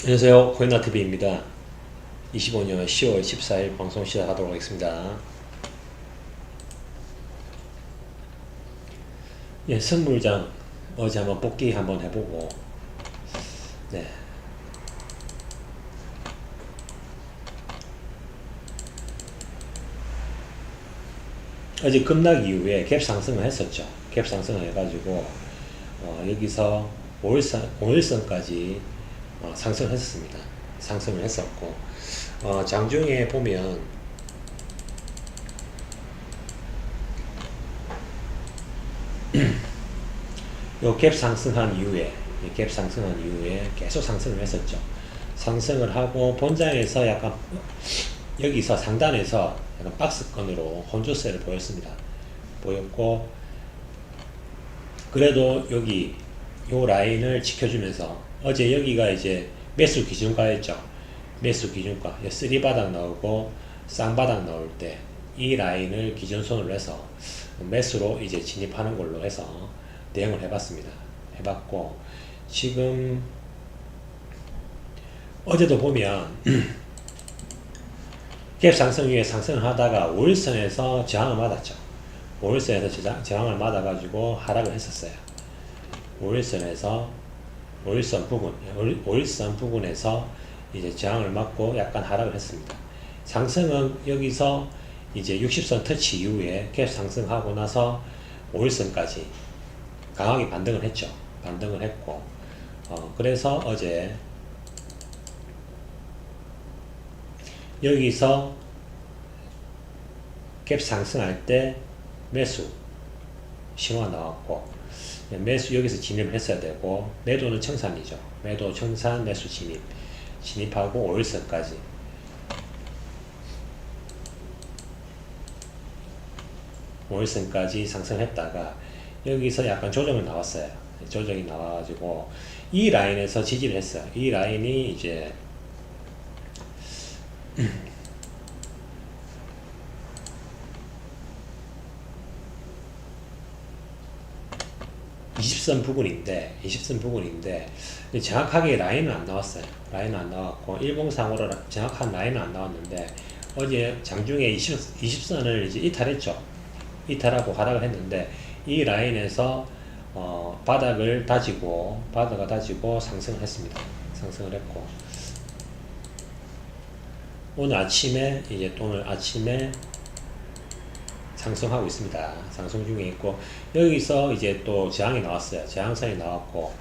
안녕하세요. 코인나TV입니다. 25년 10월 14일 방송 시작하도록 하겠습니다. 예, 선물장 어제 한번 뽑기 한번 해보고, 네. 어제 급락 이후에 갭 상승을 했었죠. 갭 상승을 해가지고, 어, 여기서 5일선, 5일선까지 어, 상승했습니다. 상승을 했었고, 어, 장중에 보면, 요갭 상승한 이후에, 이갭 상승한 이후에 계속 상승을 했었죠. 상승을 하고, 본장에서 약간, 여기서 상단에서 약간 박스권으로 혼조세를 보였습니다. 보였고, 그래도 여기 요 라인을 지켜주면서 어제 여기가 이제 매수 기준가였죠. 매수 기준가. 3바닥 나오고 쌍바닥 나올 때 이 라인을 기준선으로 해서 매수로 이제 진입하는 걸로 해서 대응을 해봤습니다. 해봤고 지금 어제도 보면 갭 상승 위에 상승을 하다가 5일선에서 저항을 맞았죠. 5일선에서 저장, 저항을 맞아가지고 하락을 했었어요. 5일선에서 5일선 부근, 5일선 부근에서 이제 저항을 맞고 약간 하락을 했습니다. 상승은 여기서 이제 60선 터치 이후에 갭 상승하고 나서 5일선까지 강하게 반등을 했죠. 반등을 했고, 어, 그래서 어제 여기서 갭 상승할 때 매수 신호가 나왔고 매수 여기서 진입을 했어야 되고 매도는 청산이죠. 매도 청산 매수 진입 진입하고 5일선까지 오일선까지 상승했다가 여기서 약간 조정이 나왔어요. 조정이 나와가지고 이 라인에서 지지를 했어요. 이 라인이 이제 20선 부근인데 20선 부근인데 정확하게 라인은 안 나왔어요. 라인은 안 나왔고 일봉상으로 정확한 라인은 안 나왔는데 어제 장중에 20, 20선을 이제 이탈했죠. 이탈하고 하락을 했는데 이 라인에서 어, 바닥을 다지고 바닥을 다지고 상승을 했습니다. 상승을 했고 오늘 아침에 이제 또 오늘 아침에 상승하고 있습니다. 상승 중에 있고 여기서 이제 또 저항이 나왔어요. 저항선이 나왔고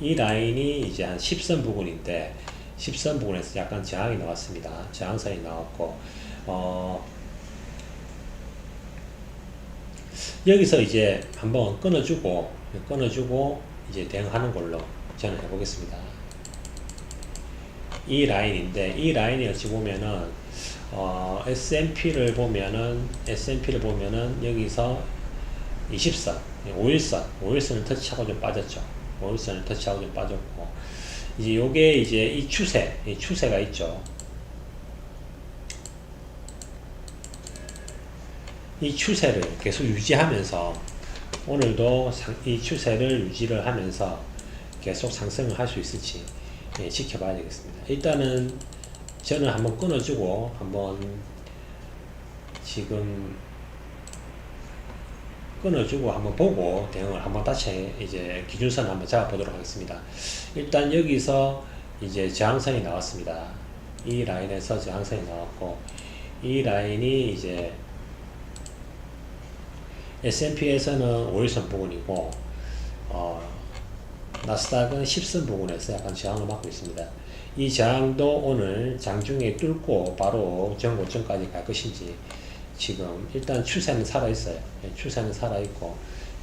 이 라인이 이제 한 10선 부근인데 10선 부근에서 약간 저항이 나왔습니다. 저항선이 나왔고 어 여기서 이제 한번 끊어주고 끊어주고 이제 대응하는 걸로 저는 해보겠습니다. 이 라인인데 이 라인이 어찌 보면은 어, S&P를 보면은 S&P를 보면은 여기서 20선, 5일선, 5일선을 터치하고 좀 빠졌죠. 5일선을 터치하고 좀 빠졌고 이제 요게 이제 이 추세, 이 추세가 있죠. 이 추세를 계속 유지하면서 오늘도 상, 이 추세를 유지를 하면서 계속 상승을 할 수 있을지 예, 지켜봐야 되겠습니다. 일단은 저는 한번 끊어주고 한번 지금 끊어주고 한번 보고 대응을 한번 다시 이제 기준선 한번 잡아 보도록 하겠습니다. 일단 여기서 이제 저항선이 나왔습니다. 이 라인에서 저항선이 나왔고 이 라인이 이제 S&P에서는 5일선 부분이고 어, 나스닥은 10선 부분에서 약간 저항을 받고 있습니다. 이 저항도 오늘 장중에 뚫고 바로 전고점까지 갈 것인지 지금 일단 추세는 살아있어요. 예, 추세는 살아있고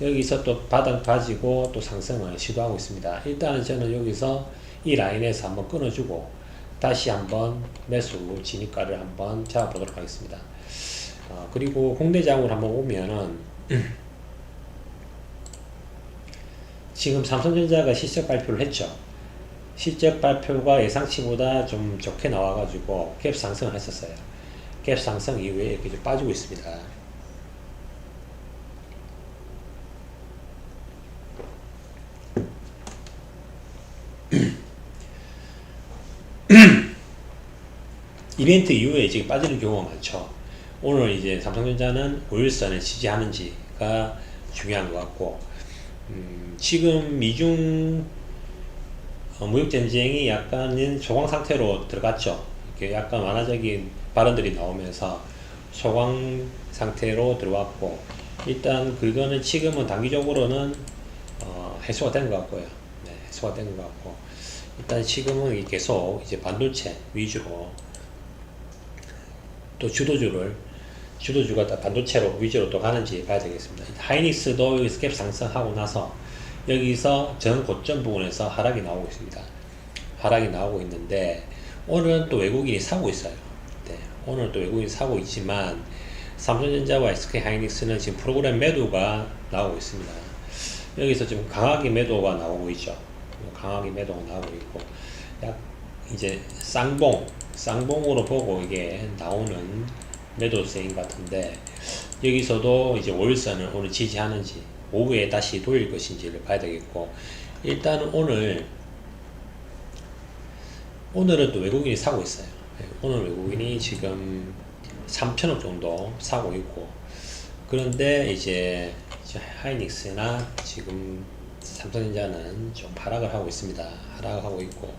여기서 또 바닥 가지고 또 상승을 시도하고 있습니다. 일단은 저는 여기서 이 라인에서 한번 끊어주고 다시 한번 매수 진입가를 한번 잡아보도록 하겠습니다. 어, 그리고 공대장으로 한번 오면은 지금 삼성전자가 실적 발표를 했죠. 실적 발표가 예상치보다 좀 좋게 나와가지고 갭 상승을 했었어요. 갭 상승 이후에 이렇게 좀 빠지고 있습니다. 이벤트 이후에 지금 빠지는 경우가 많죠. 오늘 이제 삼성전자는 5일선을 지지하는지가 중요한 것 같고, 음, 지금 미중 어, 무역 전쟁이 약간은 소강 상태로 들어갔죠. 이렇게 약간 완화적인 발언들이 나오면서 소강 상태로 들어왔고, 일단 그거는 지금은 단기적으로는 어, 해소가 된 것 같고요. 네, 해소가 된 것 같고, 일단 지금은 계속 이제 반도체 위주로 또 주도주를 주도주가 다 반도체로 위주로 또 가는지 봐야 되겠습니다. 하이닉스도 갭 상승하고 나서 여기서 전 고점 부분에서 하락이 나오고 있습니다. 하락이 나오고 있는데 오늘은 또 외국인이 사고 있어요. 네, 오늘 또 외국인이 사고 있지만 삼성전자와 SK 하이닉스는 지금 프로그램 매도가 나오고 있습니다. 여기서 지금 강하게 매도가 나오고 있죠. 강하게 매도가 나오고 있고 약 이제 쌍봉 쌍봉으로 보고 이게 나오는 매도세인 것 같은데 여기서도 이제 월선을 오늘 지지하는지 오후에 다시 돌릴 것인지를 봐야 되겠고 일단은 오늘 오늘은 또 외국인이 사고 있어요. 네, 오늘 외국인이 지금 3천억 정도 사고 있고 그런데 이제 하이닉스나 지금 삼성전자는 좀 하락을 하고 있습니다. 하락을 하고 있고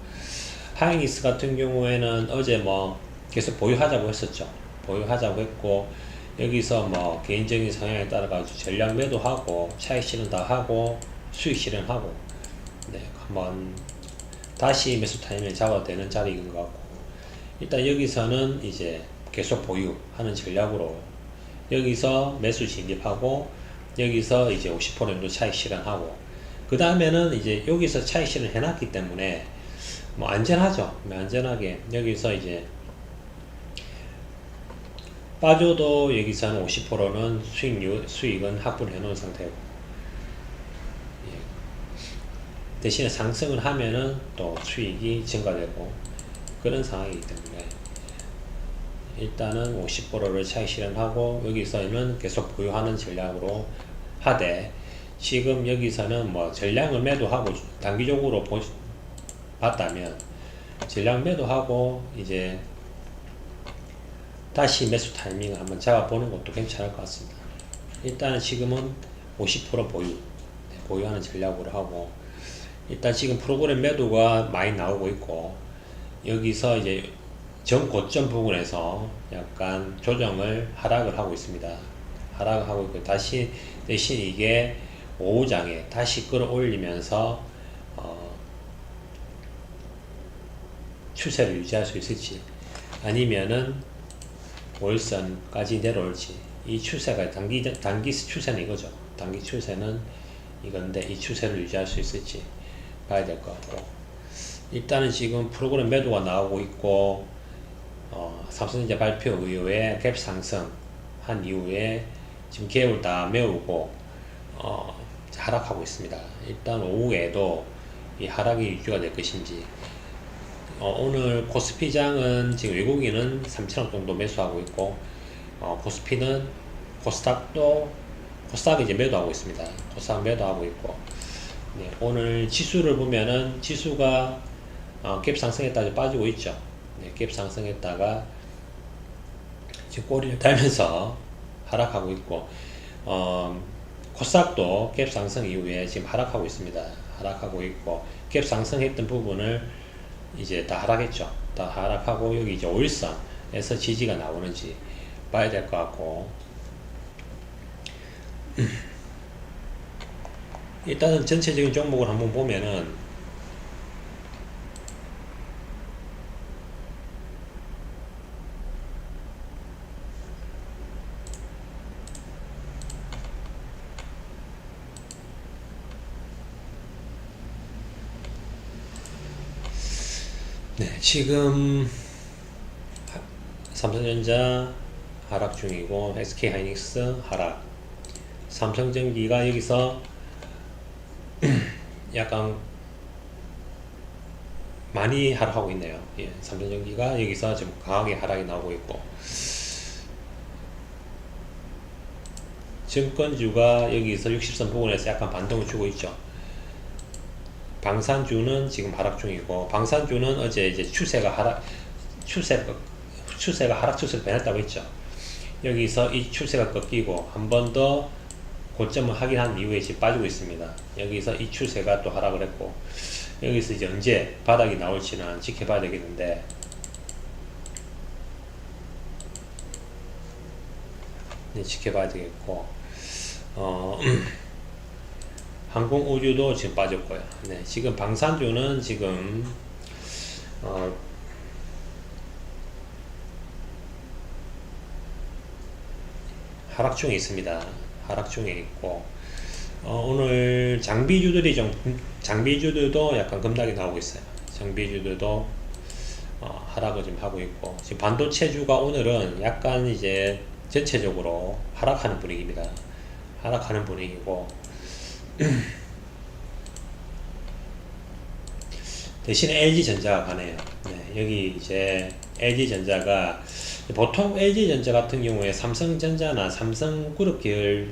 하이닉스 같은 경우에는 어제 뭐 계속 보유하자고 했었죠. 보유하자고 했고 여기서 뭐 개인적인 성향에 따라 가지고 전략 매도하고 차익 실현 다 하고 수익 실현하고 네 한번 다시 매수 타임을 잡아도 되는 자리인 것 같고 일단 여기서는 이제 계속 보유하는 전략으로 여기서 매수 진입하고 여기서 이제 50% 정도 차익 실현하고 그 다음에는 이제 여기서 차익 실현 해놨기 때문에 뭐 안전하죠. 뭐 안전하게 여기서 이제 빠져도 여기서는 50%는 수익 수익은 확보를 해놓은 상태고 예. 대신에 상승을 하면은 또 수익이 증가되고 그런 상황이기 때문에 일단은 50%를 차익 실현하고 여기서는 계속 보유하는 전략으로 하되 지금 여기서는 뭐 전량을 매도하고 단기적으로 보, 봤다면 전량 매도하고 이제 다시 매수 타이밍을 한번 잡아보는 것도 괜찮을 것 같습니다. 일단 지금은 50% 보유, 네, 보유하는 전략으로 하고 일단 지금 프로그램 매도가 많이 나오고 있고 여기서 이제 전 고점 부분에서 약간 조정을 하락을 하고 있습니다. 하락을 하고 있고 다시 대신 이게 오후장에 다시 끌어올리면서 어, 추세를 유지할 수 있을지 아니면은 월선까지 내려올지 이 추세가 단기 단기 추세는 이거죠. 단기 추세는 이건데 이 추세를 유지할 수 있을지 봐야 될 것 같고 일단은 지금 프로그램 매도가 나오고 있고 어, 삼성전자 발표 이후에 갭 상승 한 이후에 지금 갭을 다 메우고 어, 하락하고 있습니다. 일단 오후에도 이 하락이 유지가 될 것인지 어, 오늘 코스피장은 지금 외국인은 3천원 정도 매수하고 있고 어, 코스피는 코스닥도 코스닥이 이제 매도하고 있습니다. 코스닥 매도하고 있고 네, 오늘 지수를 보면은 지수가 어, 갭 상승했다가 빠지고 있죠. 네, 갭 상승했다가 지금 꼬리를 달면서 하락하고 있고 어, 코스닥도 갭 상승 이후에 지금 하락하고 있습니다. 하락하고 있고 갭 상승했던 부분을 이제 다 하락했죠. 다 하락하고 여기 이제 5일선에서 지지가 나오는지 봐야 될 것 같고 일단은 전체적인 종목을 한번 보면은 네, 지금 삼성전자 하락 중이고 SK 하이닉스 하락. 삼성전기가 여기서 약간 많이 하락하고 있네요. 예, 삼성전기가 여기서 지금 강하게 하락이 나오고 있고 증권주가 여기서 60선 부근에서 약간 반동을 주고 있죠. 방산주는 지금 하락 중이고 방산주는 어제 이제 추세가 하락 추세가 추세가 하락 추세로 변했다고 했죠. 여기서 이 추세가 꺾이고 한 번 더 고점을 확인한 이후에 지금 빠지고 있습니다. 여기서 이 추세가 또 하락을 했고 여기서 이제 언제 바닥이 나올지는 지켜봐야 되겠는데 네, 지켜봐야 되겠고 어, 항공 우주도 지금 빠졌고요. 네, 지금 방산주는 지금 어, 하락 중에 있습니다. 하락 중에 있고 어, 오늘 장비주들이 좀 장비주들도 약간 급락이 나오고 있어요. 장비주들도 어, 하락을 좀 하고 있고 지금 반도체주가 오늘은 약간 이제 전체적으로 하락하는 분위기입니다. 하락하는 분위기고 대신에 LG전자가 가네요. 네, 여기 이제 LG전자가 보통 LG전자 같은 경우에 삼성전자나 삼성그룹 계열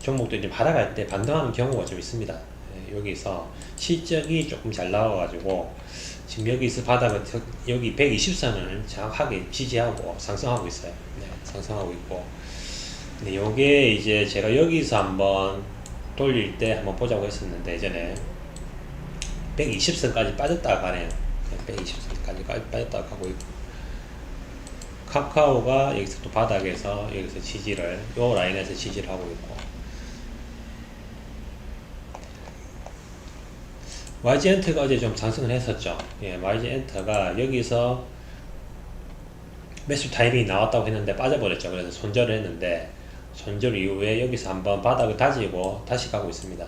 종목들이 좀 하락할 때 반등하는 경우가 좀 있습니다. 네, 여기서 실적이 조금 잘 나와가지고 지금 여기서 바닥을 터- 여기 120선을 정확하게 지지하고 상승하고 있어요. 네, 상승하고 있고. 근데 요게 이제 제가 여기서 한번 돌릴 때 한번 보자고 했었는데 예전에 120선까지 빠졌다가 가네요. 120선까지 빠졌다가 가고 있고. 카카오가 여기서 또 바닥에서 여기서 지지를 요 라인에서 지지를 하고 있고 YG엔터가 어제 좀 상승을 했었죠. 예, YG엔터가 여기서 매수 타이밍이 나왔다고 했는데 빠져버렸죠. 그래서 손절을 했는데 손절 이후에 여기서 한번 바닥을 다지고 다시 가고 있습니다.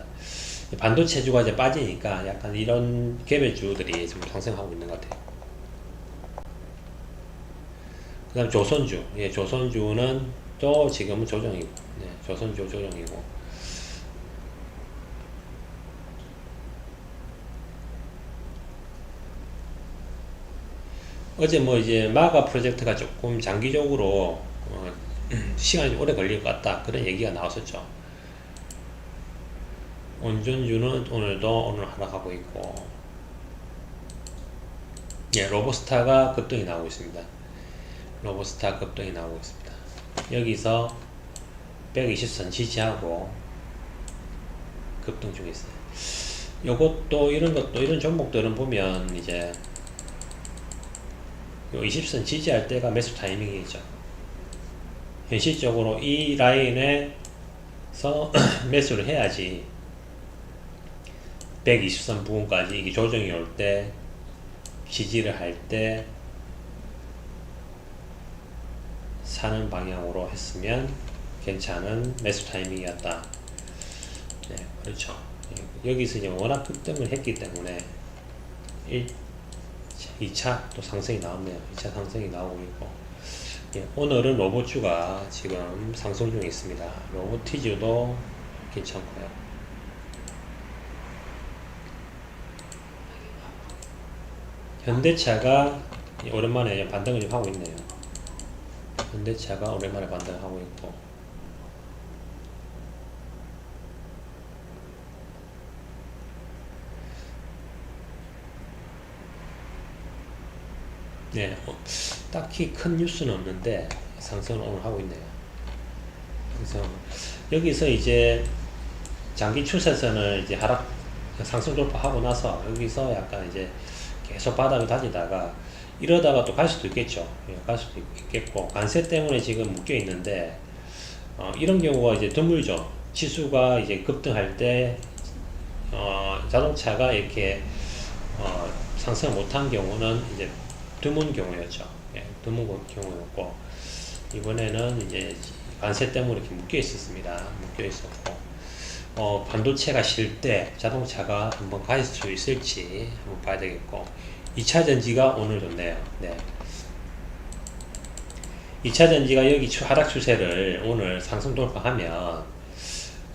반도체주가 이제 빠지니까 약간 이런 개별주들이 좀 상승하고 있는 것 같아요. 그 다음 조선주. 예, 조선주는 또 지금은 조정이고, 네, 조선주 조정이고. 어제 뭐 이제 마가 프로젝트가 조금 장기적으로 어, 시간이 좀 오래 걸릴 것 같다. 그런 얘기가 나왔었죠. 온전주는 오늘도 오늘 하락하고 있고, 예, 로보스타가 급등이 나오고 있습니다. 로보스타 급등이 나오고 있습니다. 여기서 120선 지지하고 급등 중에 있어요. 요것도 이런 것도 이런 종목들은 보면 이제 요 20선 지지할 때가 매수 타이밍이죠. 현실적으로 이 라인에서 매수를 해야지 120선 부분까지 이게 조정이 올 때 지지를 할 때 사는 방향으로 했으면 괜찮은 매수 타이밍이었다. 네, 그렇죠. 여기서 이제 워낙 급등을 했기 때문에 1, 2차 또 상승이 나왔네요. 2차 상승이 나오고 있고 예, 오늘은 로봇주가 지금 상승 중에 있습니다. 로보티즈도 괜찮고요. 현대차가 오랜만에 반등을 좀 하고 있네요. 현대차가 오랜만에 반등하고 있고 네, 어, 딱히 큰 뉴스는 없는데 상승을 오늘 하고 있네요. 그래서 여기서 이제 장기 추세선을 이제 하락 상승 돌파하고 나서 여기서 약간 이제 계속 바닥을 다지다가 이러다가 또 갈 수도 있겠죠. 예, 갈 수도 있겠고 관세 때문에 지금 묶여 있는데 어, 이런 경우가 이제 드물죠. 지수가 이제 급등할 때 어, 자동차가 이렇게 어, 상승 못한 경우는 이제 드문 경우였죠. 예, 드문 경우였고 이번에는 이제 관세 때문에 이렇게 묶여 있었습니다. 묶여 있었고 어, 반도체가 쉴 때 자동차가 한번 갈수 있을지 한번 봐야 되겠고 2차 전지가 오늘 좋네요. 네. 2차 전지가 여기 추- 하락 추세를 오늘 상승 돌파하면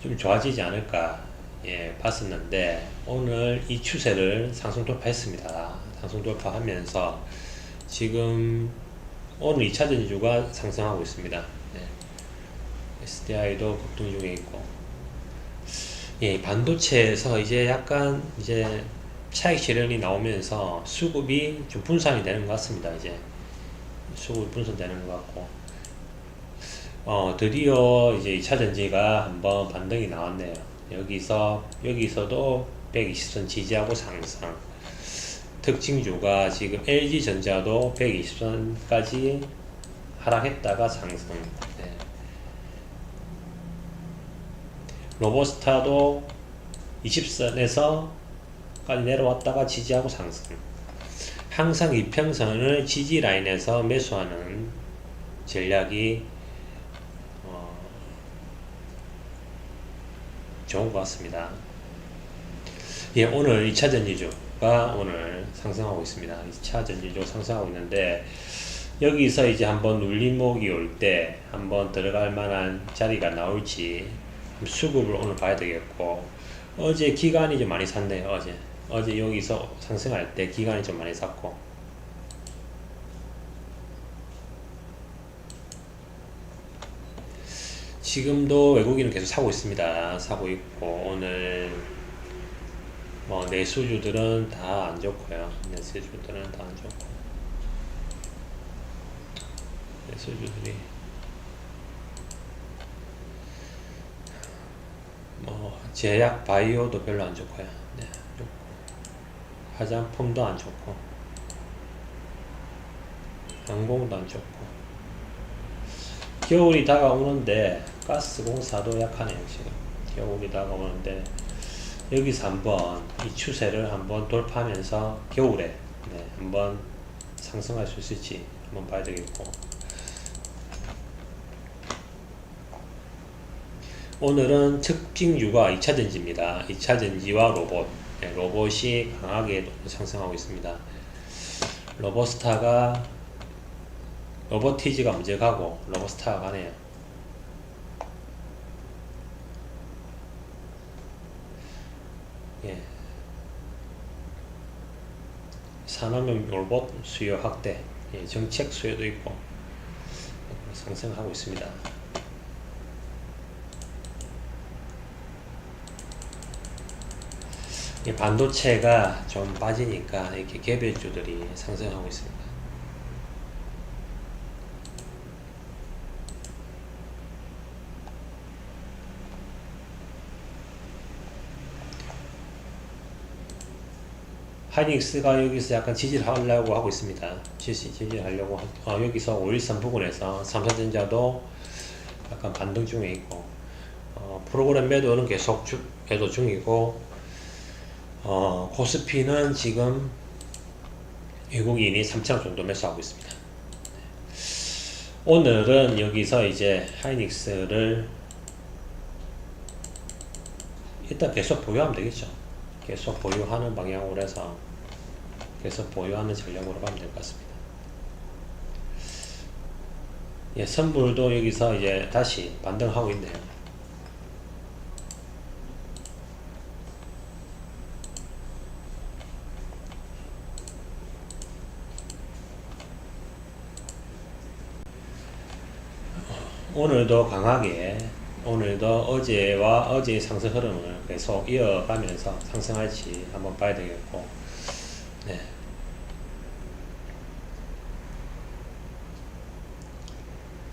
좀 좋아지지 않을까 예, 봤었는데 오늘 이 추세를 상승 돌파했습니다. 상승 돌파하면서 지금 오늘 2차 전지주가 상승하고 있습니다. 네. SDI도 급등 중에 있고 예, 반도체에서 이제 약간 이제 차익 실현이 나오면서 수급이 좀 분산이 되는 것 같습니다. 이제 수급이 분산되는 것 같고 어 드디어 이제 2차 전지가 한번 반등이 나왔네요. 여기서 여기서도 120선 지지하고 상승. 특징주가 지금 LG 전자도 120선까지 하락했다가 상승. 네. 로보스타도 20선에서 까지 내려왔다가 지지하고 상승. 항상 이평선을 지지 라인에서 매수하는 전략이 어, 좋은 것 같습니다. 예, 오늘 2차 전지주 가 오늘 상승하고 있습니다. 2차 전지주 상승하고 있는데 여기서 이제 한번 눌림목이 올 때 한번 들어갈 만한 자리가 나올지 수급을 오늘 봐야 되겠고 어제 기간이 좀 많이 샀네요. 어제 어제 여기서 상승할 때 기간이 좀 많이 샀고 지금도 외국인은 계속 사고 있습니다. 사고 있고 오늘 뭐 내수주들은 다 안 좋고요. 내수주들은 다 안 좋고. 내수주들이. 뭐 제약 바이오도 별로 안 좋고요. 네, 안 좋고. 화장품도 안 좋고. 항공도 안 좋고. 겨울이 다가오는데 가스 공사도 약하네요 지금. 겨울이 다가오는데 여기서 한번 이 추세를 한번 돌파하면서 겨울에 네, 한번 상승할 수 있을지 한번 봐야 되겠고 오늘은 특징주가 2차 전지입니다. 2차 전지와 로봇 네, 로봇이 강하게 상승하고 있습니다. 로버스타가 로버티즈가 먼저 가고 로버스타가 가네요. 산업용 로봇 수요 확대, 예, 정책 수요도 있고 상승하고 있습니다. 이 반도체가 좀 빠지니까 이렇게 개별주들이 상승하고 있습니다. 하이닉스가 여기서 약간 지지를 하려고 하고 있습니다. 지지, 지지를 하려고. 하, 어, 여기서 513 부근에서 삼성전자도 약간 반등 중에 있고, 어, 프로그램 매도는 계속 주, 매도 중이고, 어, 코스피는 지금 외국인이 3천 정도 매수하고 있습니다. 오늘은 여기서 이제 하이닉스를 일단 계속 보유하면 되겠죠. 계속 보유하는 방향으로 해서 계속 보유하는 전략으로 가면 될 것 같습니다. 예, 선불도 여기서 이제 다시 반등하고 있네요. 오늘도 강하게 오늘도 어제와 어제의 상승 흐름을 계속 이어가면서 상승할지 한번 봐야 되겠고 네.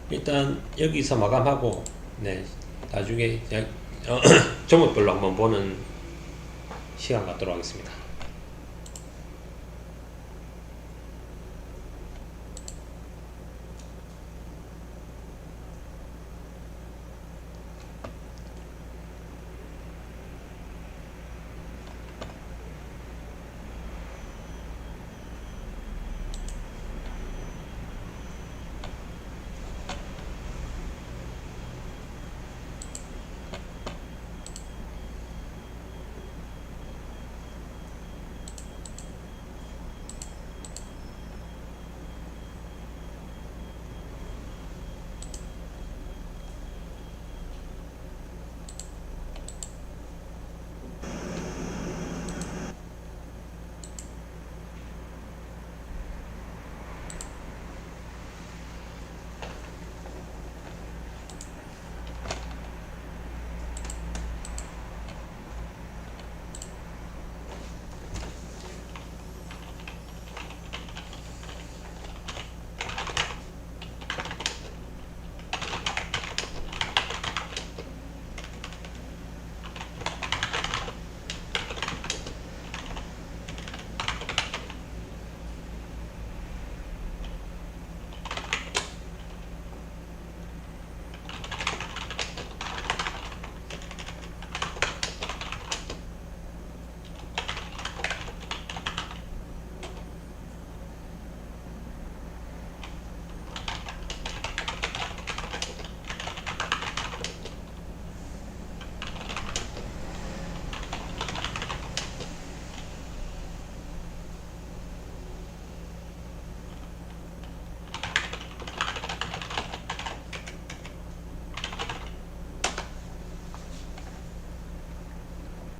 일단 여기서 마감하고 네 나중에 어, 종목별로 한번 보는 시간 갖도록 하겠습니다.